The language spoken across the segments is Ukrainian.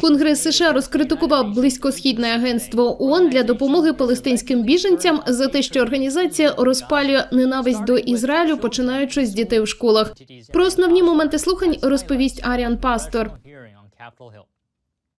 Конгрес США розкритикував близькосхідне агентство ООН для допомоги палестинським біженцям за те, що організація розпалює ненависть до Ізраїлю, починаючи з дітей у школах. Про основні моменти слухань розповість Аріан Пастор.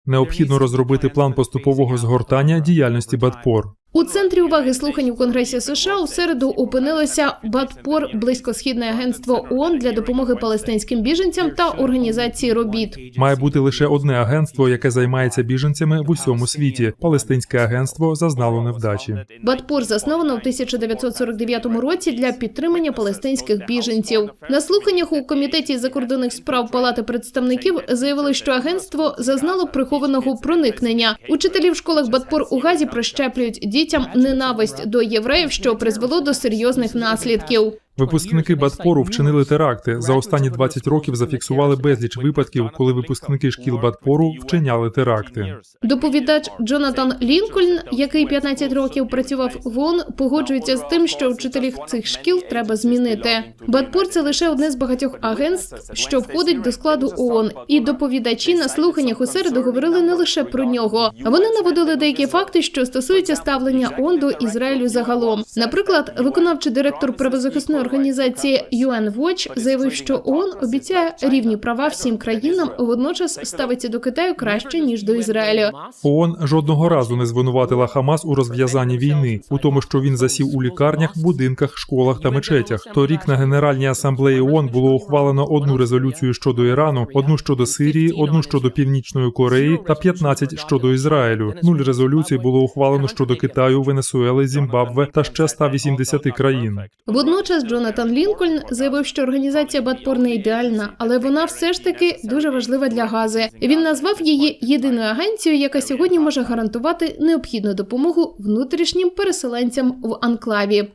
Необхідно розробити план поступового згортання діяльності Батпор. У центрі уваги слухань у Конгресі США у середу опинилося Батпор, близькосхідне агентство ООН для допомоги палестинським біженцям та організації робіт. Має бути лише одне агентство, яке займається біженцями в усьому світі. Палестинське агентство зазнало невдачі. Батпор засновано в 1949 році для підтримання палестинських біженців. На слуханнях у комітеті закордонних справ Палати представників заявили, що агентство зазнало прихованого проникнення. Учителі в школах Батпор у Газі прищеплюють дітям ненависть до євреїв, що призвело до серйозних наслідків. Випускники Батпору вчинили теракти. За останні 20 років зафіксували безліч випадків, коли випускники шкіл Батпору вчиняли теракти. Доповідач Джонатан Лінкольн, який 15 років працював в ООН, погоджується з тим, що вчителів цих шкіл треба змінити. Батпур це лише одне з багатьох агентств, що входить до складу ООН. І доповідачі на слуханнях у середу говорили не лише про нього. Вони наводили деякі факти, що стосуються ставлення ООН до Ізраїлю загалом. Наприклад, виконавчий директор правозахисної організації UN Watch заявив, що ООН обіцяє рівні права всім країнам, водночас ставиться до Китаю краще ніж до Ізраїлю. ООН жодного разу не звинуватила Хамас у розв'язанні війни, у тому, що він засів у лікарнях, будинках, школах та мечетях. Торік на Генеральній асамблеї ООН було ухвалено одну резолюцію щодо Ірану, одну щодо Сирії, одну щодо Північної Кореї та 15 щодо Ізраїлю. Нуль резолюцій було ухвалено щодо Китаю, Венесуели, Зімбабве та ще 180 країн. Водночас Джонатан Лінкольн заявив, що організація Батпор не ідеальна, але вона все ж таки дуже важлива для Гази. Він назвав її єдиною агенцією, яка сьогодні може гарантувати необхідну допомогу внутрішнім переселенцям в анклаві.